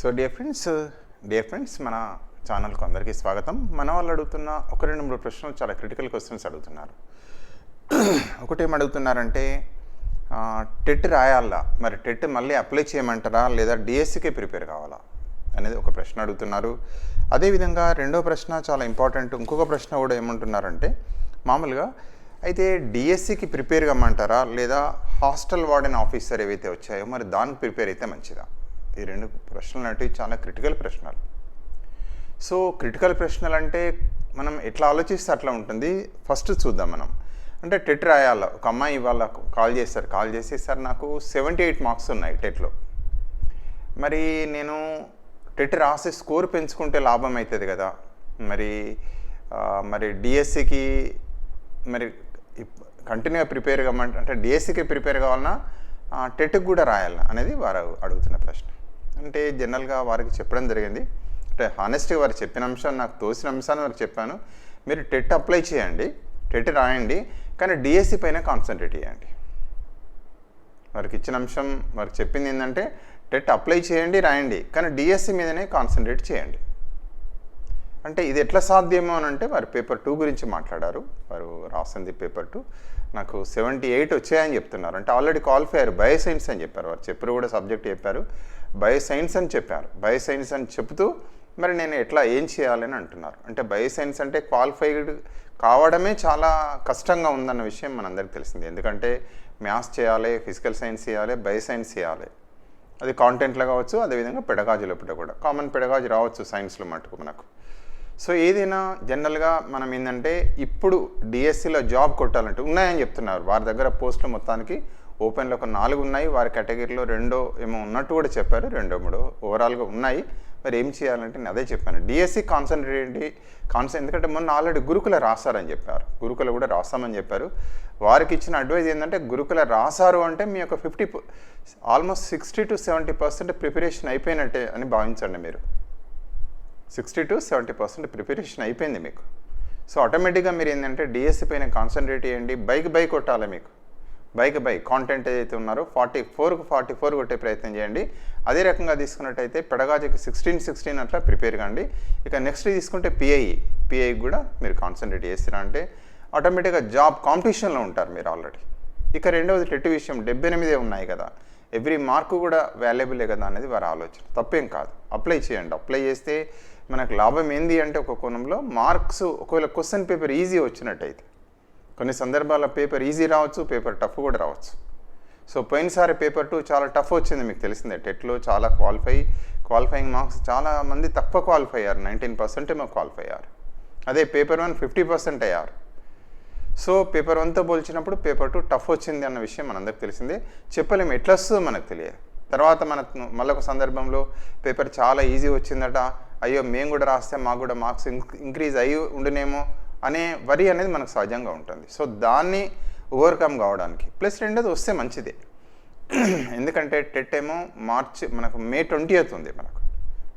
So dear friends dear friends మన ఛానల్కు అందరికీ స్వాగతం. మన వాళ్ళు అడుగుతున్న ఒక రెండు మూడు ప్రశ్నలు చాలా క్రిటికల్ క్వశ్చన్స్ అడుగుతున్నారు. ఒకటేం అడుగుతున్నారంటే టెట్ రాయాలా? మరి టెట్ మళ్ళీ అప్లై చేయమంటారా? లేదా డిఎస్సికే ప్రిపేర్ కావాలా? అనేది ఒక ప్రశ్న అడుగుతున్నారు. అదేవిధంగా రెండో ప్రశ్న చాలా ఇంపార్టెంట్ ఇంకొక ప్రశ్న కూడా ఏమంటున్నారంటే మామూలుగా అయితే డిఎస్సికి ప్రిపేర్ కమ్మంటారా లేదా హాస్టల్ వార్డెన్ ఆఫీసర్ ఏవైతే వచ్చాయో మరి దానికి ప్రిపేర్ అయితే మంచిదా? ఈ రెండు ప్రశ్నలు అంటే చాలా క్రిటికల్ ప్రశ్నలు. సో క్రిటికల్ ప్రశ్నలు అంటే మనం ఎట్లా ఆలోచిస్తే అట్లా ఉంటుంది. ఫస్ట్ చూద్దాం మనం. అంటే టెట్ రాయాల ఒక అమ్మాయి ఇవాళ కాల్ చేస్తారు కాల్ చేసి సార్ నాకు సెవెంటీ ఎయిట్ మార్క్స్ ఉన్నాయి టెట్లో మరి నేను టెట్ రాసి స్కోర్ పెంచుకుంటే లాభం అవుతుంది కదా. మరి మరి డిఎస్సికి మరి కంటిన్యూగా ప్రిపేర్ కమ్మంటే అంటే డిఎస్సికి ప్రిపేర్ కావాలన్నా టెట్కి కూడా రాయాలా అనేది వారు అడుగుతున్న ప్రశ్న. అంటే జనరల్గా వారికి చెప్పడం జరిగింది. అంటే హానెస్ట్గా వారు చెప్పిన అంశం నాకు తోసిన అంశాన్ని వారికి చెప్పాను. మీరు టెట్ అప్లై చేయండి. టెట్ రాయండి. కానీ డిఎస్సి పైన కాన్సన్ట్రేట్ చేయండి. వారికి ఇచ్చిన అంశం వారికి చెప్పింది ఏంటంటే టెట్ అప్లై చేయండి రాయండి. కానీ డిఎస్సి మీదనే కాన్సన్ట్రేట్ చేయండి. అంటే ఇది ఎట్లా సాధ్యమో అని అంటే వారు పేపర్ టూ గురించి మాట్లాడారు. వారు రాసింది పేపర్ టూ. నాకు సెవెంటీ ఎయిట్ వచ్చాయని చెప్తున్నారు. అంటే ఆల్రెడీ క్వాలిఫై అయ్యారు. బయో సైన్స్ అని చెప్పారు. వారు చెప్పారు కూడా సబ్జెక్ట్ చెప్పారు. బయో సైన్స్ అని చెప్పారు. బయో సైన్స్ అని చెబుతూ మరి నేను ఎట్లా ఏం చేయాలని అంటున్నారు. అంటే బయో సైన్స్ అంటే క్వాలిఫైడ్ కావడమే చాలా కష్టంగా ఉందన్న విషయం మనందరికీ తెలిసింది. ఎందుకంటే మ్యాథ్స్ చేయాలి ఫిజికల్ సైన్స్ చేయాలి బయో సైన్స్ చేయాలి. అది కాంటెంట్లో కావచ్చు అదేవిధంగా పెడగాజీలో కూడా కామన్ పెడగాజు రావచ్చు సైన్స్లో మటుకు మనకు. సో ఏదైనా జనరల్గా మనం ఏంటంటే ఇప్పుడు డిఎస్సిలో జాబ్ కొట్టాలంటే ఉన్నాయని చెప్తున్నారు. వారి దగ్గర పోస్టులు మొత్తానికి ఓపెన్లో ఒక నాలుగు ఉన్నాయి. వారి కేటగిరీలో రెండో ఏమో ఉన్నట్టు కూడా చెప్పారు. రెండో మూడో ఓవరాల్గా ఉన్నాయి. మరి ఏం చేయాలంటే నేను అదే చెప్పాను. డిఎస్సి కాన్సన్ట్రేట్ చేయండి కాన్సన్ ఎందుకంటే మొన్న ఆల్రెడీ గురుకుల రాశారని చెప్పారు. గురుకుల కూడా రాస్తామని చెప్పారు. వారికి ఇచ్చిన అడ్వైజ్ ఏంటంటే గురుకుల రాశారు అంటే మీ యొక్క fifty almost sixty to seventy percent preparation అయిపోయినట్టే అని భావించండి మీరు. Sixty to seventy percent preparation అయిపోయింది మీకు. సో ఆటోమేటిక్గా మీరు ఏంటంటే డిఎస్సి పైన కాన్సన్ట్రేట్ చేయండి. బైక్ బైక్ కొట్టాలి మీకు. బైక్ బై కాంటెంట్ ఏదైతే ఉన్నారో ఫార్టీ ఫోర్కు ఫార్టీ ఫోర్ కొట్టే ప్రయత్నం చేయండి. అదే రకంగా తీసుకున్నట్టయితే పెడగాజకి సిక్స్టీన్ సిక్స్టీన్ అట్లా ప్రిపేర్ కండి. ఇక నెక్స్ట్ తీసుకుంటే పిఐ పిఐకి కూడా మీరు కాన్సన్ట్రేట్ చేస్తారా అంటే ఆటోమేటిక్గా జాబ్ కాంపిటీషన్లో ఉంటారు మీరు ఆల్రెడీ ఇక రెండవది టెట్ విషయం డెబ్బై ఎనిమిదే ఉన్నాయి కదా. ఎవ్రీ మార్కు కూడా వాల్యుబులే కదా అనేది వారి ఆలోచన. తప్పేం కాదు. అప్లై చేయండి. అప్లై చేస్తే మనకు లాభం ఏంది అంటే ఒక కోణంలో మార్క్స్ ఒకవేళ క్వశ్చన్ పేపర్ ఈజీ వచ్చినట్టయితే కొన్ని సందర్భాల్లో పేపర్ ఈజీ రావచ్చు పేపర్ టఫ్ కూడా రావచ్చు. సో పోయినసారి పేపర్ టూ చాలా టఫ్ వచ్చింది మీకు తెలిసిందే. టెట్లో చాలా క్వాలిఫై క్వాలిఫైయింగ్ మార్క్స్ చాలా మంది తక్కువ క్వాలిఫై అయ్యారు. నైన్టీన్ పర్సెంట్ ఏమో క్వాలిఫై అయ్యారు. అదే పేపర్ వన్ ఫిఫ్టీ పర్సెంట్ అయ్యారు. సో పేపర్ వన్తో పోల్చినప్పుడు పేపర్ టూ టఫ్ వచ్చింది అన్న విషయం మనందరికి తెలిసిందే. చెప్పలేము ఎట్లా వస్తుందో మనకు తెలియదు. తర్వాత మన మళ్ళొక సందర్భంలో పేపర్ చాలా ఈజీ వచ్చిందట. అయ్యో మేము కూడా రాస్తే మాకు కూడా మార్క్స్ ఇంక్రీజ్ అయ్యి ఉండునేమో అనే వరి అనేది మనకు సహజంగా ఉంటుంది. సో దాన్ని ఓవర్కమ్ కావడానికి. ప్లస్ రెండోది వస్తే మంచిదే. ఎందుకంటే టెట్ ఏమో మార్చ్ మనకు మే ట్వంటీ ఉంది మనకు.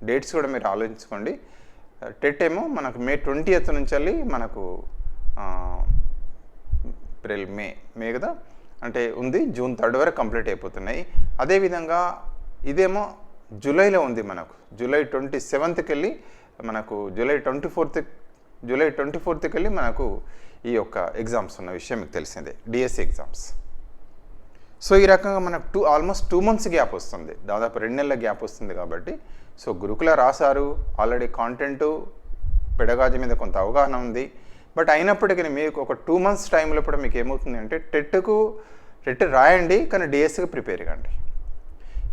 డేట్స్ కూడా మీరు ఆలోచించుకోండి. టెట్ ఏమో మనకు మే ట్వంటీ నుంచి వెళ్ళి మనకు ఏప్రిల్ మే మే కదా? అంటే ఉంది. జూన్ థర్డ్ వరకు కంప్లీట్ అయిపోతున్నాయి. అదేవిధంగా ఇదేమో జూలైలో ఉంది మనకు. జూలై ట్వంటీ సెవెంత్కి వెళ్ళి మనకు July twenty fourth July twenty ఫోర్త్కి వెళ్ళి మనకు ఈ యొక్క ఎగ్జామ్స్ ఉన్న విషయం మీకు తెలిసిందే డిఎస్సి ఎగ్జామ్స్. సో ఈ రకంగా మనకు two almost two months gap వస్తుంది. దాదాపు రెండు నెలల గ్యాప్ వస్తుంది కాబట్టి సో గురుకుల రాశారు. ఆల్రెడీ కాంటెంటు పెడగాజు మీద కొంత అవగాహన ఉంది. బట్ అయినప్పటికీ మీకు ఒక టూ మంత్స్ టైంలో కూడా మీకు ఏమవుతుంది అంటే టెట్కు టెట్ రాయండి కానీ డిఎస్సికి ప్రిపేర్ కండి.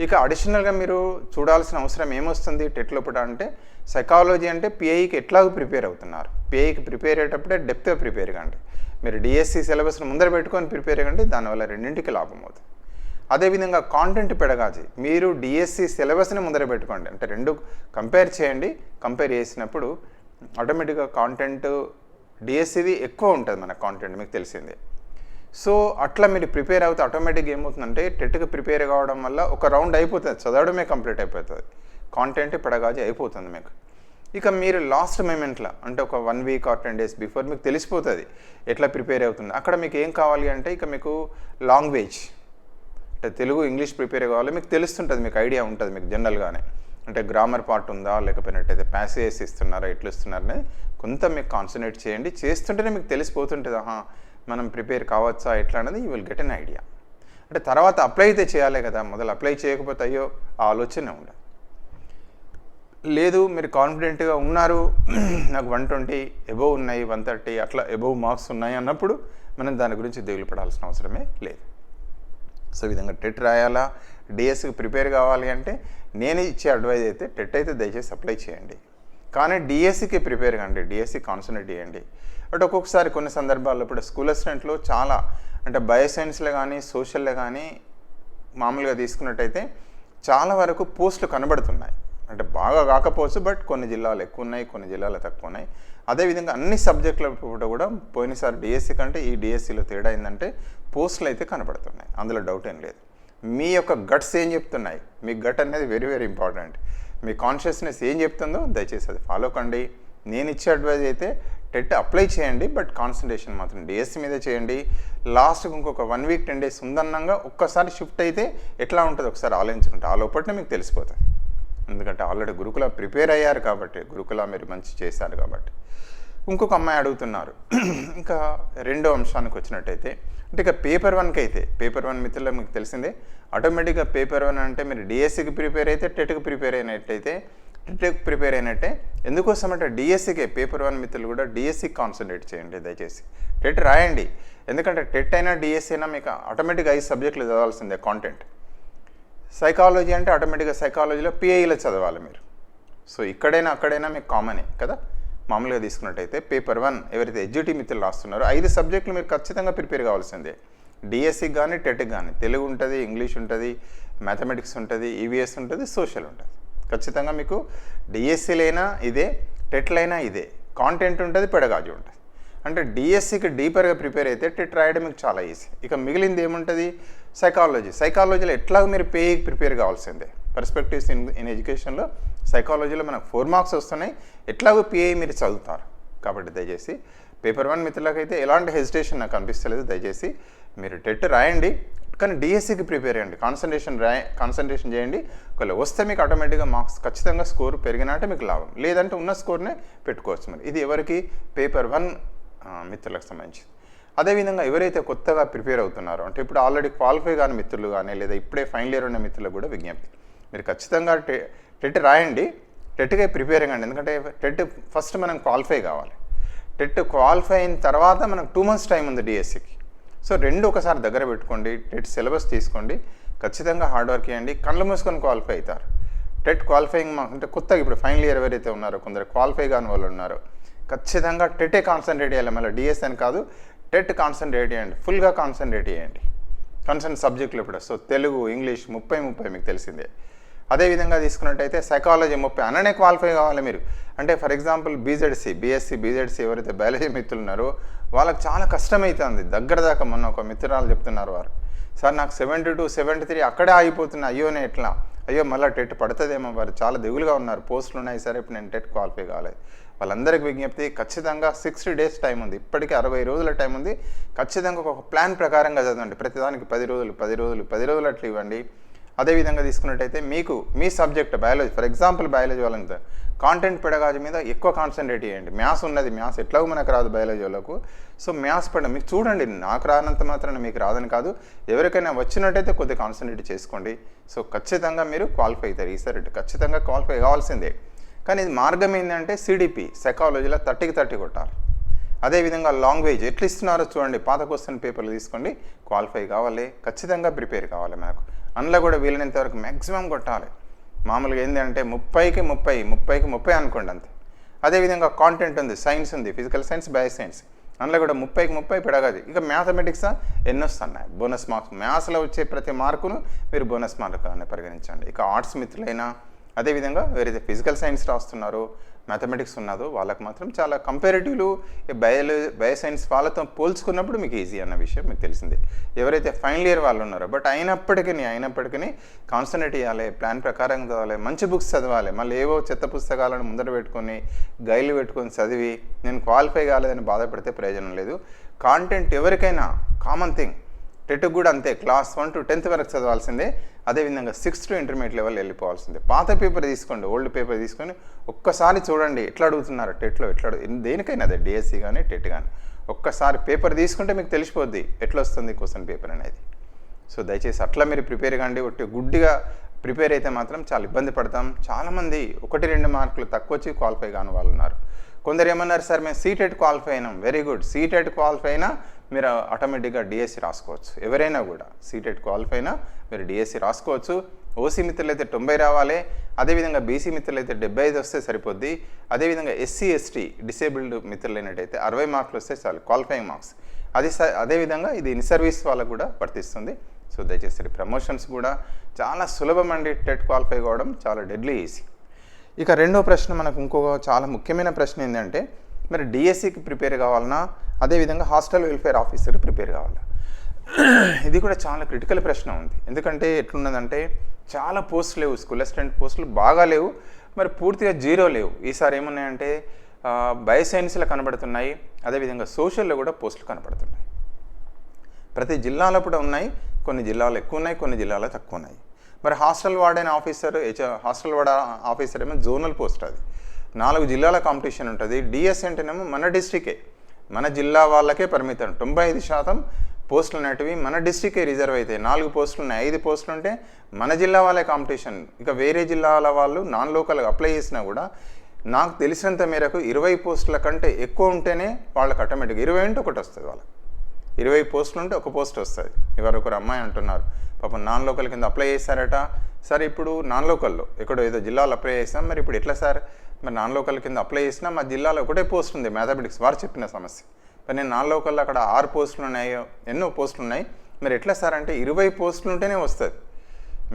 ఇక అడిషనల్గా మీరు చూడాల్సిన అవసరం ఏమొస్తుంది? టెట్ లోపల అంటే సైకాలజీ అంటే పిఐకి ఎట్లాగో ప్రిపేర్ అవుతున్నారు? పిఐకి ప్రిపేర్ అయ్యేటప్పుడే డెప్త్గా ప్రిపేర్ కండి. మీరు డిఎస్సి సిలబస్ను ముందర పెట్టుకొని ప్రిపేర్ కండి దానివల్ల రెండింటికి లాభం అవుతుంది. అదేవిధంగా కాంటెంట్ పెడగాజీ. మీరు డిఎస్సి సిలబస్ని ముందర పెట్టుకోండి. అంటే రెండు కంపేర్ చేయండి. కంపేర్ చేసినప్పుడు ఆటోమేటిక్గా కాంటెంట్ డిఎస్సిది ఎక్కువ ఉంటుంది మన కాంటెంట్ మీకు తెలిసిందే. సో అట్లా మీరు ప్రిపేర్ అవుతే ఆటోమేటిక్గా ఏమవుతుందంటే టెట్కి ప్రిపేర్ కావడం వల్ల ఒక రౌండ్ అయిపోతుంది. చదవడమే కంప్లీట్ అయిపోతుంది. కాంటెంట్ పెడగాజీ అయిపోతుంది మీకు. ఇక మీరు లాస్ట్ మూమెంట్లో అంటే ఒక one week or ten days before మీకు తెలిసిపోతుంది ఎట్లా ప్రిపేర్ అవుతుంది. అక్కడ మీకు ఏం కావాలి అంటే ఇక మీకు లాంగ్వేజ్ అంటే తెలుగు ఇంగ్లీష్ ప్రిపేర్ కావాలి. మీకు తెలుస్తుంటుంది మీకు ఐడియా ఉంటుంది మీకు జనరల్గానే. అంటే గ్రామర్ పార్ట్ ఉందా? లేకపోయినట్టయితే ప్యాసేజెస్ ఇస్తున్నారా? ఎట్లా ఇస్తున్నారని కొంత మీకు కాన్సన్ట్రేట్ చేయండి. చేస్తుంటేనే మీకు తెలిసిపోతుంటుంది. ఆహా మనం ప్రిపేర్ కావచ్చా ఎట్లా అనేది you will get an idea. అంటే తర్వాత అప్లై అయితే చేయాలి కదా మొదలు అప్లై చేయకపోతే అయ్యో ఆ ఆలోచన ఉండదు. లేదు మీరు కాన్ఫిడెంట్గా ఉన్నారు నాకు వన్ ట్వంటీ ఎబోవ్ ఉన్నాయి వన్ థర్టీ అట్లా ఎబోవ్ మార్క్స్ ఉన్నాయి అన్నప్పుడు మనం దాని గురించి దిగులు పడాల్సిన అవసరమే లేదు. సో విధంగా టెట్ రాయాలా డిఎస్కి ప్రిపేర్ కావాలి అంటే నేను ఇచ్చే అడ్వైజ్ అయితే టెట్ అయితే దయచేసి అప్లై చేయండి. కానీ డిఎస్సికి ప్రిపేర్ కండి డిఎస్సి కాన్సన్ట్రేట్ చేయండి. బట్ ఒక్కొక్కసారి కొన్ని సందర్భాల్లో ఇప్పుడు స్కూల్ అసిస్టెంట్లో చాలా అంటే బయోసైన్స్లో కానీ సోషల్లో కానీ మామూలుగా తీసుకున్నట్టయితే చాలా వరకు పోస్టులు కనబడుతున్నాయి. అంటే బాగా కాకపోవచ్చు బట్ కొన్ని జిల్లాలు ఎక్కువ ఉన్నాయి కొన్ని జిల్లాలు తక్కువ ఉన్నాయి. అదేవిధంగా అన్ని సబ్జెక్టుల కూడా కూడా పోయినసారి డిఎస్సి కంటే ఈ డిఎస్సిలో తేడా ఏంటంటే పోస్టులు అయితే కనబడుతున్నాయి. అందులో డౌట్ ఏం లేదు. మీ యొక్క గట్స్ ఏం చెప్తున్నాయి? మీ గట్ అనేది వెరీ వెరీ ఇంపార్టెంట్. మీ కాన్షియస్నెస్ ఏం చెప్తుందో దయచేసి అది ఫాలో కండి. నేను ఇచ్చే అడ్వైజ్ అయితే టెట్ అప్లై చేయండి బట్ కాన్సన్ట్రేషన్ మాత్రం డిఎస్సి మీద చేయండి. లాస్ట్కి ఇంకొక వన్ వీక్ టెన్ డేస్ ఉందన్నంగా ఒక్కసారి షిఫ్ట్ అయితే ఎట్లా ఉంటుంది ఒకసారి ఆలోచించుకుంటే ఆ లోపలనే మీకు తెలిసిపోతుంది. ఎందుకంటే ఆల్రెడీ గురుకుల ప్రిపేర్ అయ్యారు కాబట్టి గురుకుల మీరు మంచి చేశారు కాబట్టి. ఇంకొక అమ్మాయి అడుగుతున్నారు. ఇంకా రెండో అంశానికి వచ్చినట్టయితే అంటే ఇక పేపర్ వన్కి అయితే పేపర్ వన్ మిత్రులు మీకు తెలిసిందే ఆటోమేటిక్గా పేపర్ వన్ అంటే మీరు డిఎస్సికి ప్రిపేర్ అయితే టెట్కి ప్రిపేర్ అయినట్టయితే టెట్కి ప్రిపేర్ అయినట్టే ఎందుకోసం అంటే డిఎస్సికే పేపర్ వన్ మిత్రులు కూడా డిఎస్సికి కాన్సన్ట్రేట్ చేయండి దయచేసి. టెట్ రాయండి. ఎందుకంటే టెట్ అయినా డిఎస్సి అయినా మీకు ఆటోమేటిక్గా ఐదు సబ్జెక్టులు చదవాల్సిందే కాంటెంట్ సైకాలజీ అంటే ఆటోమేటిక్గా సైకాలజీలో పిఐలో చదవాలి మీరు. సో ఇక్కడైనా అక్కడైనా మీకు కామనే కదా? మామూలుగా తీసుకున్నట్టయితే పేపర్ వన్ ఎవరైతే ఎడ్యుటీ మిత్రులు రాస్తున్నారో ఐదు సబ్జెక్టులు మీరు ఖచ్చితంగా ప్రిపేర్ కావాల్సిందే. డిఎస్సికి కానీ టెట్కి కానీ తెలుగు ఉంటుంది ఇంగ్లీష్ ఉంటుంది మ్యాథమెటిక్స్ ఉంటుంది ఈవీఎస్ ఉంటుంది సోషల్ ఉంటుంది. ఖచ్చితంగా మీకు డిఎస్సీలైనా ఇదే టెట్లైనా ఇదే. కాంటెంట్ ఉంటుంది పెడగాజు ఉంటుంది. అంటే డిఎస్సికి డీపర్గా ప్రిపేర్ అయితే టెట్ రాయడం మీకు చాలా ఈజీ. ఇక మిగిలింది ఏముంటుంది? సైకాలజీ. సైకాలజీలో ఎట్లా మీరు పేకి ప్రిపేర్ కావాల్సిందే. పర్స్పెక్టివ్స్ ఇన్ ఇన్ ఎడ్యుకేషన్లో సైకాలజీలో మనకు ఫోర్ మార్క్స్ వస్తున్నాయి. ఎట్లాగో పిఐ మీరు చదువుతారు. కాబట్టి దయచేసి పేపర్ వన్ మిత్రులకైతే ఎలాంటి హెజిటేషన్ నాకు అనిపిస్తలేదు. దయచేసి మీరు టెట్ రాయండి. కానీ డిఎస్సికి ప్రిపేర్ అయ్యండి కాన్సన్ట్రేషన్ రాయ కాన్సన్ట్రేషన్ చేయండి. ఒకవేళ వస్తే మీకు ఆటోమేటిక్గా మార్క్స్ ఖచ్చితంగా స్కోర్ పెరిగినట్టే మీకు లాభం. లేదంటే ఉన్న స్కోర్నే పెట్టుకోవచ్చు మరి. ఇది ఎవరికి? పేపర్ వన్ మిత్రులకు సంబంధించి. అదేవిధంగా ఎవరైతే కొత్తగా ప్రిపేర్ అవుతున్నారో అంటే ఇప్పుడు ఆల్రెడీ క్వాలిఫై కాని మిత్రులు కానీ లేదా ఇప్పుడే ఫైనల్ ఇయర్ ఉన్న మిత్రులకు కూడా విజ్ఞప్తి. మీరు ఖచ్చితంగా టె టెట్ రాయండి. టెట్గా ప్రిపేర్ అండి. ఎందుకంటే టెట్ ఫస్ట్ మనం క్వాలిఫై కావాలి. టెట్ క్వాలిఫై అయిన తర్వాత మనకు టూ మంత్స్ టైం ఉంది డిఎస్సికి. సో రెండు ఒకసారి దగ్గర పెట్టుకోండి. టెట్ సిలబస్ తీసుకోండి. ఖచ్చితంగా హార్డ్ వర్క్ చేయండి. కళ్ళు మూసుకొని క్వాలిఫై అవుతారు. టెట్ క్వాలిఫైయింగ్ అంటే కొత్తగా ఇప్పుడు ఫైనల్ ఇయర్ ఎవరైతే ఉన్నారో కొందరు క్వాలిఫై కాని వాళ్ళు ఉన్నారో ఖచ్చితంగా టెటే కాన్సన్ట్రేట్ చేయాలి. మళ్ళీ డిఎస్ అని కాదు. టెట్ కాన్సన్ట్రేట్ చేయండి. ఫుల్గా కాన్సన్ట్రేట్ చేయండి. కన్సర్న్ సబ్జెక్టులు ఇప్పుడు సో తెలుగు ఇంగ్లీష్ ముప్పై ముప్పై మీకు తెలిసిందే. అదేవిధంగా తీసుకున్నట్టయితే సైకాలజీ ముప్పై అననే క్వాలిఫై కావాలి మీరు. అంటే for example BZC BSc BZC ఎవరైతే బయాలజీ మిత్రులు ఉన్నారో వాళ్ళకి చాలా కష్టమవుతుంది దగ్గర దాకా మొన్న ఒక మిత్రురాలు చెప్తున్నారు వారు. సార్ నాకు సెవెంటీ టూ సెవెంటీ త్రీ అక్కడే ఆగిపోతున్నా. అయ్యోనే ఎట్లా? అయ్యో మళ్ళీ టెట్ పడుతుందేమో వారు. చాలా దిగులుగా ఉన్నారు. పోస్టులు ఉన్నాయి. సరే ఇప్పుడు నేను టెట్ క్వాలిఫై కాలేదు. వాళ్ళందరికీ విజ్ఞప్తి ఖచ్చితంగా సిక్స్టీ డేస్ టైం ఉంది. ఇప్పటికీ అరవై రోజుల టైం ఉంది. ఖచ్చితంగా ఒక ప్లాన్ ప్రకారంగా చదవండి. ప్రతిదానికి పది రోజులు పది రోజులు పది రోజులు అట్లా ఇవ్వండి. అదేవిధంగా తీసుకున్నట్టయితే మీకు మీ subject biology for example biology వాళ్ళని కాంటెంట్ పెడగాజీ మీద ఎక్కువ కాన్సన్ట్రేట్ చేయండి. మ్యాథ్స్ ఉన్నది మ్యాథ్స్ ఎట్లాగో మనకు రాదు బయాలజీ వాళ్ళకు. సో మ్యాథ్స్ పడ మీకు చూడండి నాకు రానంత మాత్రాన మీకు రాదని కాదు. ఎవరికైనా వచ్చినట్టయితే కొద్దిగా కాన్సన్ట్రేట్ చేసుకోండి. సో ఖచ్చితంగా మీరు క్వాలిఫై అవుతారు. ఈసారి ఖచ్చితంగా క్వాలిఫై కావాల్సిందే. కానీ ఇది మార్గం ఏంటంటే సిడిపి సైకాలజీలో థర్టీకి థర్టీ కొట్టాలి. అదేవిధంగా లాంగ్వేజ్ ఎట్లా ఇస్తున్నారో చూడండి. పాత క్వశ్చన్ పేపర్లు తీసుకోండి. క్వాలిఫై కావాలి. ఖచ్చితంగా ప్రిపేర్ కావాలి మనకు. అందులో కూడా వీలైనంత వరకు మ్యాక్సిమం కొట్టాలి. మామూలుగా ఏంటంటే ముప్పైకి ముప్పై ముప్పైకి ముప్పై అనుకోండి అంతే. అదేవిధంగా కాంటెంట్ ఉంది సైన్స్ ఉంది ఫిజికల్ సైన్స్ బయో సైన్స్ అందులో కూడా ముప్పైకి ముప్పై పెడగాది ఇక మ్యాథమెటిక్స్ ఎన్ని వస్తున్నాయి. బోనస్ మార్క్స్ మ్యాథ్స్లో వచ్చే ప్రతి మార్కును మీరు బోనస్ మార్క్ అని పరిగణించండి. ఇక ఆర్ట్స్ మిత్రులైనా అదేవిధంగా వేరైతే ఫిజికల్ సైన్స్ రాస్తున్నారో మ్యాథమెటిక్స్ ఉన్నదో వాళ్ళకి మాత్రం చాలా కంపారిటివ్లు బయో బయో సైన్స్ వాళ్ళతో పోల్చుకున్నప్పుడు మీకు ఈజీ అన్న విషయం మీకు తెలిసిందే. ఎవరైతే ఫైనల్ ఇయర్ వాళ్ళు ఉన్నారో బట్ అయినప్పటికీ అయినప్పటికీ కాన్సన్ట్రేట్ చేయాలి ప్లాన్ ప్రకారం చదవాలి మంచి బుక్స్ చదవాలి మళ్ళీ ఏవో చెత్త పుస్తకాలను ముందర పెట్టుకొని గైలు పెట్టుకొని చదివి నేను క్వాలిఫై కాలేదని బాధపడితే ప్రయోజనం లేదు. కాంటెంట్ ఎవరికైనా కామన్ థింగ్ టెట్కి కూడా అంతే క్లాస్ వన్ టు టెన్త్ వరకు చదవాల్సిందే. అదేవిధంగా సిక్స్త్ టు ఇంటర్మీడియట్ లెవెల్ వెళ్ళిపోవాల్సిందే. పాత పేపర్ తీసుకోండి ఓల్డ్ పేపర్ తీసుకొని ఒక్కసారి చూడండి ఎట్లా అడుగుతున్నారు టెట్లో ఎట్లా అడుగు దేనికైనా అదే డిఎస్సి కానీ టెట్ కానీ ఒక్కసారి పేపర్ తీసుకుంటే మీకు తెలిసిపోద్ది ఎట్లా వస్తుంది క్వశ్చన్ పేపర్ అనేది. సో దయచేసి అట్లా మీరు ప్రిపేర్ కాండి ఒకటి గుడ్డిగా ప్రిపేర్ అయితే మాత్రం చాలా ఇబ్బంది పడతాం. చాలామంది ఒకటి రెండు మార్కులు తక్కువ వచ్చి క్వాలిఫై కాని వాళ్ళు ఉన్నారు కొందరు ఏమన్నారు సార్ మేము సీటెట్ క్వాలిఫై అయినాం. Very good. సీటెట్ క్వాలిఫై అయినా మీరు ఆటోమేటిక్గా డిఎస్సి రాసుకోవచ్చు. ఎవరైనా కూడా సీటెట్ క్వాలిఫై అయినా మీరు డిఎస్సి రాసుకోవచ్చు. ఓసీ మిత్రులు అయితే తొంభై రావాలి. అదేవిధంగా బీసీ మిత్రులు అయితే డెబ్బై ఐదు వస్తే సరిపోద్ది. అదేవిధంగా ఎస్సీ ఎస్టీ డిసేబుల్డ్ మిత్రులు అయినట్టయితే అరవై మార్కులు వస్తే చాలు క్వాలిఫైయింగ్ మార్క్స్ అది స అదేవిధంగా ఇది ఇన్ సర్వీస్ వాళ్ళకు కూడా వర్తిస్తుంది. సో దయచేసి ప్రమోషన్స్ కూడా చాలా సులభం అండి టెట్ క్వాలిఫై కావడం. చాలా డెడ్లీ ఈజీ ఇక రెండో ప్రశ్న మనకు ఇంకొక చాలా ముఖ్యమైన ప్రశ్న ఏంటంటే మరి డిఎస్సికి ప్రిపేర్ కావాలన్నా అదేవిధంగా హాస్టల్ వెల్ఫేర్ ఆఫీసర్ ప్రిపేర్ కావాలా? ఇది కూడా చాలా క్రిటికల్ ప్రశ్న ఉంది. ఎందుకంటే ఎట్లున్నదంటే చాలా పోస్టులు లేవు స్కూల్ అసిస్టెంట్ పోస్టులు బాగా లేవు మరి పూర్తిగా జీరో లేవు. ఈసారి ఏమున్నాయంటే బయోసైన్స్లో కనబడుతున్నాయి అదేవిధంగా సోషల్లో కూడా పోస్టులు కనబడుతున్నాయి. ప్రతి జిల్లాలో కూడా ఉన్నాయి కొన్ని జిల్లాలు ఎక్కువ ఉన్నాయి కొన్ని జిల్లాలో తక్కువ ఉన్నాయి. మరి హాస్టల్ వార్డైన ఆఫీసర్ హెచ్ హాస్టల్ వార్డ్ ఆఫీసర్ ఏమో జోనల్ పోస్ట్ అది. నాలుగు జిల్లాల కాంపిటీషన్ ఉంటుంది. డిఎస్ అంటేనేమో మన డిస్టికే మన జిల్లా వాళ్ళకే పరిమితం. తొంభై ఐదు శాతం పోస్టులు అనేటివి మన డిస్టికే రిజర్వ్ అవుతాయి నాలుగు పోస్టులు ఉన్నాయి. ఐదు పోస్టులు ఉంటే మన జిల్లా వాళ్ళే కాంపిటీషన్. ఇక వేరే జిల్లాల వాళ్ళు నాన్ లోకల్గా అప్లై చేసినా కూడా నాకు తెలిసినంత మేరకు ఇరవై పోస్టుల కంటే ఎక్కువ ఉంటేనే వాళ్ళకి ఆటోమేటిక్గా ఇరవై అంటే ఒకటి వస్తుంది వాళ్ళకి. ఇరవై పోస్టులు ఉంటే ఒక పోస్ట్ వస్తుంది. ఇవారు ఒకరు అమ్మాయి అంటున్నారు. పాపం నాన్ లోకల్ కింద అప్లై చేశారట. సార్ ఇప్పుడు నాన్ లోకల్లో ఎక్కడో ఏదో జిల్లాలో అప్లై చేసాం మరి ఇప్పుడు ఎట్లా సార్? మరి నాన్ లోకల్ కింద అప్లై చేసినా మా జిల్లాలో ఒకటే పోస్ట్ ఉంది మ్యాథమెటిక్స్. వారు చెప్పిన సమస్య. మరి నేను నాన్ లోకల్లో అక్కడ ఆరు పోస్టులు ఉన్నాయి ఎన్నో పోస్టులు ఉన్నాయి. మరి ఎట్లా సార్ అంటే ఇరవై పోస్టులు ఉంటేనే వస్తుంది.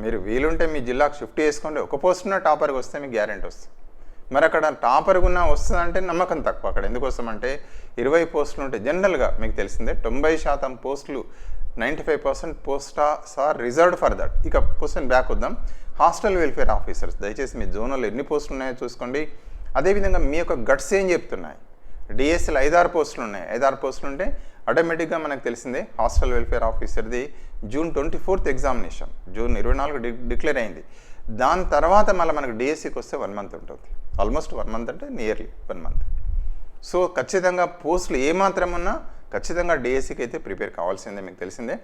మీరు వీలుంటే మీ జిల్లాకు షిఫ్ట్ చేసుకోండి. ఒక పోస్ట్ ఉన్న టాపర్కి వస్తే మీకు గ్యారెంటీ వస్తుంది. మరి అక్కడ టాపర్గా ఉన్న వస్తుందంటే నమ్మకం తక్కువ. అక్కడ ఎందుకోసం అంటే ఇరవై పోస్టులు ఉంటే జనరల్గా మీకు తెలిసిందే తొంభై శాతం పోస్టులు నైంటీ ఫైవ్ పర్సెంట్ పోస్టా సార్ రిజర్వ్డ్ ఫర్ దట్. ఇక క్వశ్చన్ బ్యాక్ వద్దాం. Hostel welfare officers. దయచేసి మీ జోన్లో ఎన్ని పోస్టులు ఉన్నాయో చూసుకోండి. అదేవిధంగా మీ యొక్క గట్స్ ఏం చెప్తున్నాయి? డిఎస్ఎల్ ఐదారు పోస్టులు ఉన్నాయి. ఐదారు పోస్టులు ఉంటే ఆటోమేటిక్గా మనకు తెలిసిందే hostel welfare ఆఫీసర్ది June twenty fourth examination. June ఇరవై నాలుగు డి డిక్లేర్ అయింది. దాని తర్వాత మళ్ళీ మనకు డిఎస్సికి వస్తే వన్ మంత్ ఉంటుంది. ఆల్మోస్ట్ వన్ మంత్ అంటే నియర్లీ వన్ మంత్. సో ఖచ్చితంగా పోస్టులు ఏమాత్రం ఉన్నా ఖచ్చితంగా డిఎస్సికి అయితే ప్రిపేర్ కావాల్సిందే మీకు తెలిసిందే.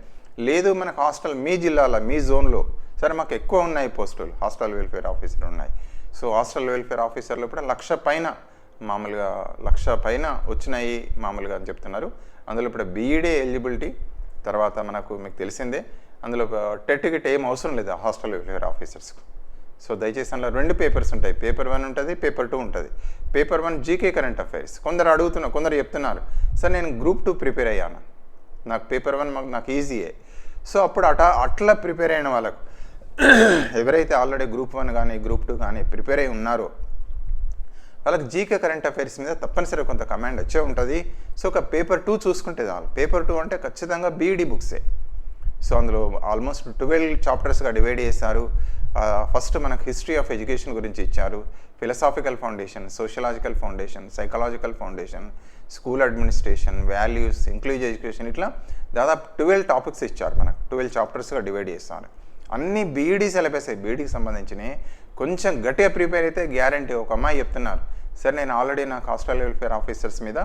లేదు మనకు హాస్టల్ మీ జిల్లాలో మీ జోన్లో సరే మాకు ఎక్కువ ఉన్నాయి పోస్టులు. హాస్టల్ వెల్ఫేర్ ఆఫీసర్లు ఉన్నాయి. సో హాస్టల్ వెల్ఫేర్ ఆఫీసర్లు కూడా లక్ష పైన మామూలుగా లక్ష పైన వచ్చినాయి మామూలుగా అని చెప్తున్నారు. అందులో ఇప్పుడు బీఈడీ ఎలిజిబిలిటీ తర్వాత మనకు మీకు తెలిసిందే. అందులో టెట్ గిట్ ఏం అవసరం లేదు హాస్టల్ వెల్ఫేర్ ఆఫీసర్స్కు. సో దయచేసి అందులో రెండు పేపర్స్ ఉంటాయి. పేపర్ వన్ ఉంటుంది పేపర్ టూ ఉంటుంది. Paper one GK current affairs. కొందరు అడుగుతున్నారు కొందరు చెప్తున్నారు. సార్ నేను గ్రూప్ టూ ప్రిపేర్ అయ్యాను. నాకు పేపర్ వన్ మాకు నాకు ఈజీయే. సో అప్పుడు అట అట్లా ప్రిపేర్ అయిన వాళ్ళకు ఎవరైతే ఆల్రెడీ గ్రూప్ వన్ కానీ గ్రూప్ టూ కానీ ప్రిపేర్ అయి ఉన్నారో వాళ్ళకి జీకే కరెంట్ అఫైర్స్ మీద తప్పనిసరిగా కొంత కమాండ్ వచ్చే ఉంటుంది. సో ఒక పేపర్ టూ చూసుకుంటే చాలు. పేపర్ టూ అంటే ఖచ్చితంగా బీఈడి బుక్సే. సో అందులో ఆల్మోస్ట్ ట్వెల్వ్ చాప్టర్స్గా డివైడ్ చేశారు. ఫస్ట్ మనకు హిస్టరీ ఆఫ్ ఎడ్యుకేషన్ గురించి ఇచ్చారు. Philosophical foundation sociological foundation psychological foundation school administration values inclusive education ఇట్లా దాదాపు ట్వెల్వ్ టాపిక్స్ ఇచ్చారు మనకు. ట్వెల్వ్ చాప్టర్స్గా డివైడ్ చేస్తారు అన్ని బీఈడీ సిలబస్ బీఈడీకి సంబంధించినవి. కొంచెం గట్టిగా ప్రిపేర్ అయితే గ్యారంటీ. ఒక అమ్మాయి చెప్తున్నారు సార్ నేను ఆల్రెడీ నాకు హాస్టల్ వెల్ఫేర్ ఆఫీసర్స్ మీద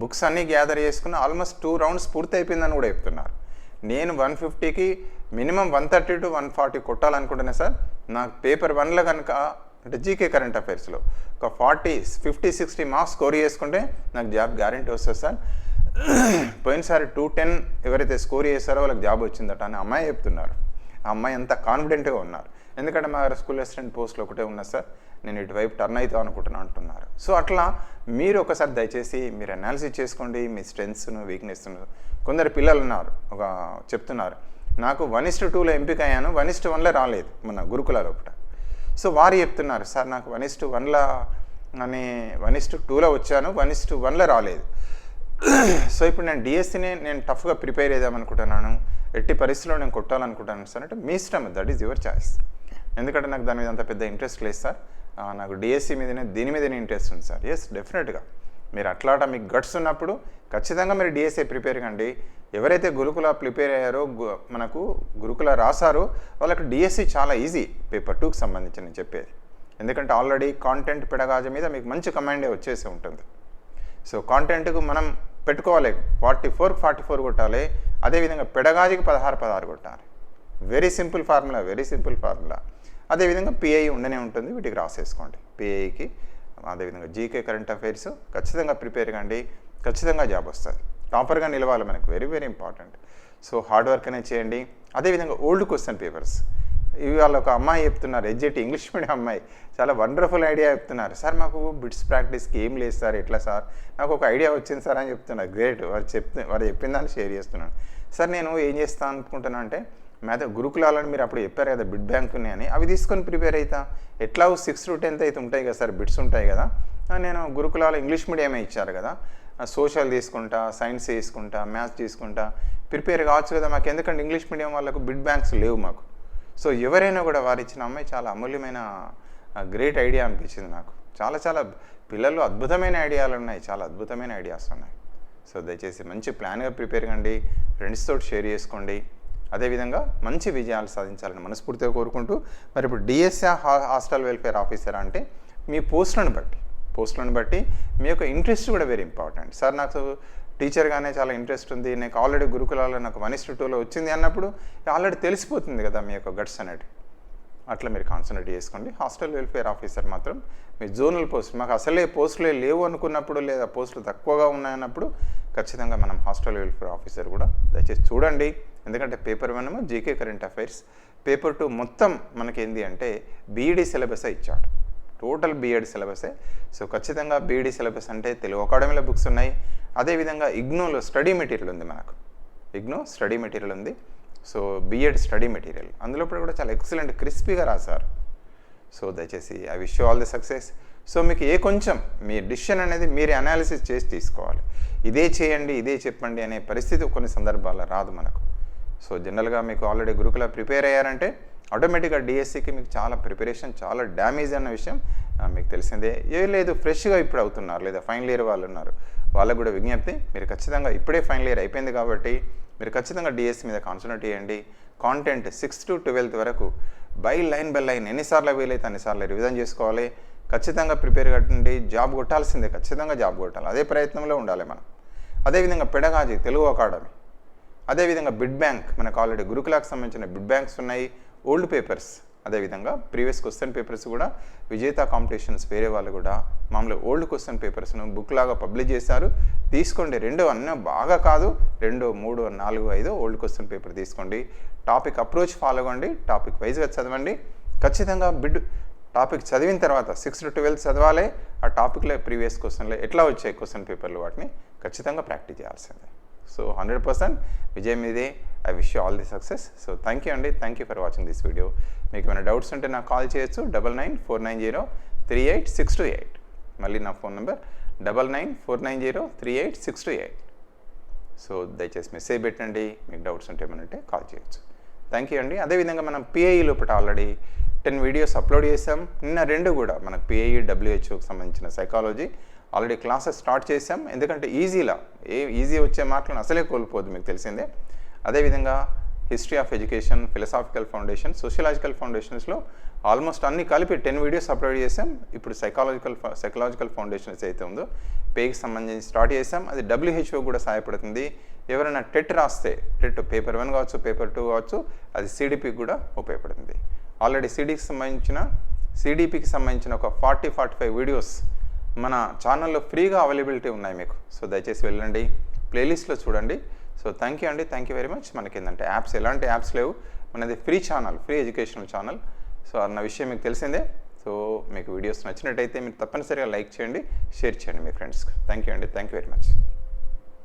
బుక్స్ అన్నీ గ్యాదర్ చేసుకుని ఆల్మోస్ట్ టూ రౌండ్స్ పూర్తి అయిపోయిందని కూడా చెప్తున్నారు. నేను వన్ ఫిఫ్టీకి minimum one thirty to one forty కొట్టాలనుకుంటున్నా sir. నాకు పేపర్ వన్లో కనుక అంటే జీకే కరెంట్ అఫైర్స్లో ఒక forty fifty sixty marks score చేసుకుంటే నాకు జాబ్ గ్యారంటీ వస్తుంది సార్. పోయినసారి టూ టెన్ ఎవరైతే స్కోర్ చేస్తారో వాళ్ళకి జాబ్ వచ్చిందట అని అమ్మాయి చెప్తున్నారు. ఆ అమ్మాయి అంత కాన్ఫిడెంట్గా ఉన్నారు. ఎందుకంటే మా స్కూల్ అసిస్టెంట్ పోస్ట్లో ఒకటే ఉన్నా సార్ నేను ఇటువైపు టర్న్ అవుతాం అనుకుంటున్నాను అంటున్నారు. సో అట్లా మీరు ఒకసారి దయచేసి మీరు అనాలిసిస్ చేసుకోండి మీ స్ట్రెంగ్స్ను వీక్నెస్ను కొందరు పిల్లలు ఉన్నారు ఒక చెప్తున్నారు నాకు వన్ ఇస్ట్ టూలో ఎంపిక అయ్యాను వన్ ఇస్ట్ వన్లో రాలేదు మన గురుకుల లోపల. సో వారు చెప్తున్నారు సార్ నాకు వన్ ఇస్ట్ వన్లో అని వన్ ఇస్ట్ టూలో వచ్చాను వన్ ఇస్ట్ వన్లో రాలేదు. సో ఇప్పుడు నేను డిఎస్సీనే నేను టఫ్గా ప్రిపేర్ చేద్దామనుకుంటున్నాను ఎట్టి పరిస్థితిలో నేను కొట్టాలనుకుంటాను సార్. అంటే మీ ఇష్టం దట్ ఈస్ యువర్ చాయిస్ ఎందుకంటే నాకు దాని మీద అంత పెద్ద ఇంట్రెస్ట్ లేదు సార్. నాకు డిఎస్సి మీదనే దీని మీదనే ఇంట్రెస్ట్ ఉంది సార్. ఎస్ డెఫినెట్గా మీరు అట్లాట మీకు గట్స్ ఉన్నప్పుడు ఖచ్చితంగా మీరు డిఎస్ఏ ప్రిపేర్ కండి. ఎవరైతే గురుకుల ప్రిపేర్ అయ్యారో మనకు గురుకుల రాశారో వాళ్ళకి డిఎస్సి చాలా ఈజీ పేపర్ టూకి సంబంధించి నేను చెప్పేది. ఎందుకంటే ఆల్రెడీ కాంటెంట్ పెడగాజ మీద మీకు మంచి కమాండే వచ్చేసి ఉంటుంది. సో కాంటెంట్కు మనం పెట్టుకోవాలి. ఫార్టీ ఫోర్ ఫార్టీ ఫోర్ కొట్టాలి. అదేవిధంగా పెడగాజికి పదహారు పదహారు కొట్టాలి. Very simple formula very simple formula అదేవిధంగా పిఐ ఉండనే ఉంటుంది వీటికి రాసేసుకోండి. పిఐకి అదేవిధంగా జీకే కరెంట్ అఫైర్స్ ఖచ్చితంగా ప్రిపేర్ కండి ఖచ్చితంగా జాబ్ వస్తుంది. టాపర్గా నిలవాలి మనకు very very important so hard work అనేది చేయండి. అదేవిధంగా ఓల్డ్ క్వశ్చన్ పేపర్స్ ఇవి ఒక అమ్మాయి చెప్తున్నారు ఎడ్జెట్ ఇంగ్లీష్ మీడియం అమ్మాయి. చాలా వండర్ఫుల్ ఐడియా చెప్తున్నారు. సార్ మాకు బిట్స్ ప్రాక్టీస్కి ఏం లేదు సార్ ఎట్లా సార్ నాకు ఒక ఐడియా వచ్చింది సార్ అని చెప్తున్నారు. గ్రేట్ వారు చెప్తే వారు చెప్పిన దాన్ని షేర్ చేస్తున్నాను సార్ నేను ఏం చేస్తాను అనుకుంటున్నా అంటే మ్యాథ గురుకులాలని మీరు అప్పుడు చెప్పారు కదా బిడ్ బ్యాంక్ అని. అవి తీసుకొని ప్రిపేర్ అవుతా ఎట్లా సిక్స్ టు టెన్త్ అయితే ఉంటాయి కదా సార్ బిట్స్ ఉంటాయి కదా. నేను గురుకులాలు ఇంగ్లీష్ మీడియమే ఇచ్చారు కదా. సోషల్ తీసుకుంటా సైన్స్ తీసుకుంటా మ్యాథ్స్ తీసుకుంటా. ప్రిపేర్ కావచ్చు కదా మాకు ఎందుకంటే ఇంగ్లీష్ మీడియం వాళ్ళకు బిడ్ బ్యాంక్స్ లేవు మాకు. సో ఎవరైనా కూడా వారు ఇచ్చిన అమ్మాయి చాలా అమూల్యమైన గ్రేట్ ఐడియా అనిపించింది నాకు. చాలా చాలా పిల్లలు అద్భుతమైన ఐడియాలు ఉన్నాయి చాలా అద్భుతమైన ఐడియాస్ ఉన్నాయి. సో దయచేసి మంచి ప్లాన్గా ప్రిపేర్ కండి ఫ్రెండ్స్తో షేర్ చేసుకోండి. అదేవిధంగా మంచి విజయాలు సాధించాలని మనస్ఫూర్తిగా కోరుకుంటూ మరి ఇప్పుడు డిఎస్ఆ హాస్టల్ వెల్ఫేర్ ఆఫీసర్ అంటే మీ పోస్టులను బట్టి పోస్టులను బట్టి మీ యొక్క ఇంట్రెస్ట్ కూడా వెరీ ఇంపార్టెంట్ సార్ నాకు టీచర్గానే చాలా ఇంట్రెస్ట్ ఉంది నాకు ఆల్రెడీ గురుకులాల్లో నాకు వన్ ఇస్ టూలో వచ్చింది అన్నప్పుడు ఆల్రెడీ తెలిసిపోతుంది కదా మీ యొక్క గట్స్ అనేది. అట్లా మీరు కాన్సన్ట్రేట్ చేసుకోండి. హాస్టల్ వెల్ఫేర్ ఆఫీసర్ మాత్రం మీ జోనల్ పోస్ట్ మాకు అసలే పోస్టులే లేవు అనుకున్నప్పుడు లేదా పోస్టులు తక్కువగా ఉన్నాయన్నప్పుడు ఖచ్చితంగా మనం హాస్టల్ వెల్ఫేర్ ఆఫీసర్ కూడా దయచేసి చూడండి. ఎందుకంటే paper one GK current affairs paper two మొత్తం మనకి అంటే బీఈడీ సిలబసే ఇచ్చాడు. టోటల్ బీఎడ్ సిలబసే సో ఖచ్చితంగా బీఈడీ సిలబస్ అంటే తెలుగు అకాడమీలో బుక్స్ ఉన్నాయి. అదేవిధంగా ఇగ్నోలో స్టడీ మెటీరియల్ ఉంది మనకు. ఇగ్నో స్టడీ మెటీరియల్ ఉంది. సో బీఎడ్ స్టడీ మెటీరియల్ అందులో కూడా చాలా ఎక్సలెంట్ క్రిస్పీగా రాశారు. సో దయచేసి I wish all the success so మీకు ఏ కొంచెం మీ డిసిషన్ అనేది మీరే అనాలిసిస్ చేసి తీసుకోవాలి. ఇదే చేయండి ఇదే చెప్పండి అనే పరిస్థితి కొన్ని సందర్భాల్లో రాదు మనకు. సో జనరల్గా మీకు ఆల్రెడీ గురుకుల ప్రిపేర్ అయ్యారంటే ఆటోమేటిక్గా డిఎస్సికి మీకు చాలా ప్రిపరేషన్ చాలా డ్యామేజ్ అన్న విషయం మీకు తెలిసిందే. ఏ లేదు ఫ్రెష్గా ఇప్పుడు అవుతున్నారు లేదా ఫైనల్ ఇయర్ వాళ్ళు ఉన్నారు. వాళ్ళకు కూడా విజ్ఞప్తి మీరు ఖచ్చితంగా ఇప్పుడే ఫైనల్ ఇయర్ అయిపోయింది కాబట్టి మీరు ఖచ్చితంగా డిఎస్సి మీద కాన్సన్ట్రేట్ చేయండి. కాంటెంట్ సిక్స్త్ టు ట్వెల్త్ వరకు బై లైన్ బై లైన్ ఎన్నిసార్లు వీలైతే అన్నిసార్లు రివిజన్ చేసుకోవాలి. ఖచ్చితంగా ప్రిపేర్ కట్టండి. జాబ్ కొట్టాల్సిందే. ఖచ్చితంగా జాబ్ కొట్టాలి. అదే ప్రయత్నంలో ఉండాలి మనం. అదేవిధంగా పెడగాజీ తెలుగు అకాడమీ. అదేవిధంగా బిడ్ బ్యాంక్ మనకు ఆల్రెడీ గురుకులకు సంబంధించిన బిడ్ బ్యాంక్స్ ఉన్నాయి. ఓల్డ్ పేపర్స్ అదేవిధంగా ప్రీవియస్ క్వశ్చన్ పేపర్స్ కూడా విజేత కాంపిటీషన్స్ వేరే వాళ్ళు కూడా మామూలు ఓల్డ్ క్వశ్చన్ పేపర్స్ను బుక్ లాగా పబ్లిష్ చేశారు. తీసుకోండి రెండు అన్న బాగా కాదు రెండు మూడు నాలుగు ఐదు ఓల్డ్ క్వశ్చన్ పేపర్ తీసుకోండి. టాపిక్ అప్రోచ్ ఫాలో అవ్వండి టాపిక్ వైజ్గా చదవండి. ఖచ్చితంగా బిడ్ టాపిక్ చదివిన తర్వాత సిక్స్ టు ట్వెల్త్ చదవాలి. ఆ టాపిక్లో ప్రీవియస్ క్వశ్చన్లో ఎట్లా వచ్చాయి క్వశ్చన్ పేపర్లు వాటిని ఖచ్చితంగా ప్రాక్టీస్ చేయాల్సిందే. సో హండ్రెడ్ పర్సెంట్ విజయం మీదే I wish you all the success so thank you అండి thank you for watching this video మీకు ఏమైనా డౌట్స్ ఉంటే నాకు కాల్ చేయొచ్చు. Double nine four nine zero three eight six two eight మళ్ళీ నా phone number double nine four nine zero three eight six two eight so దయచేసి message పెట్టండి. మీకు డౌట్స్ ఉంటే ఏమనంటే కాల్ చేయొచ్చు. థ్యాంక్ యూ అండి అదేవిధంగా మనం పిఐఈ లోపల ఆల్రెడీ టెన్ వీడియోస్ అప్లోడ్ చేసాం నిన్న రెండు కూడా మనకు పిఐఈ డబ్ల్యూహెచ్ఓకి సంబంధించిన సైకాలజీ ఆల్రెడీ క్లాసెస్ స్టార్ట్ చేసాం ఎందుకంటే ఈజీలా ఏ ఈజీ వచ్చే మార్కులను అసలే కోల్పోదు మీకు తెలిసిందే. అదేవిధంగా history of education philosophical foundation sociological ఫౌండేషన్స్లో almost అన్ని కలిపి టెన్ వీడియోస్ అప్లోడ్ చేసాం. ఇప్పుడు సైకాలజికల్ సైకలాజికల్ ఫౌండేషన్స్ అయితే ఉందో పేకి సంబంధించి స్టార్ట్ చేసాం. అది డబ్ల్యూహెచ్ఓ కూడా సహాయపడుతుంది. ఎవరైనా టెట్ రాస్తే టెట్ పేపర్ వన్ కావచ్చు పేపర్ టూ కావచ్చు అది సిడిపికి కూడా ఉపయోగపడుతుంది. ఆల్రెడీ సిడికి సంబంధించిన సిడిపికి సంబంధించిన ఒక ఫార్టీ ఫార్టీ ఫైవ్ వీడియోస్ మన ఛానల్లో ఫ్రీగా అవైలబిలిటీ ఉన్నాయి మీకు. సో దయచేసి వెళ్ళండి. ప్లేలిస్ట్లో చూడండి. సో థ్యాంక్ యూ అండి. థ్యాంక్ యూ వెరీ మచ్ మనకి ఏంటంటే యాప్స్ ఎలాంటి యాప్స్ లేవు. మనది free channel free educational channel so అన్న విషయం మీకు తెలిసిందే. సో మీకు వీడియోస్ నచ్చినట్టయితే మీరు తప్పనిసరిగా లైక్ చేయండి షేర్ చేయండి మీ ఫ్రెండ్స్కి థ్యాంక్ యూ అండి. Thank you very much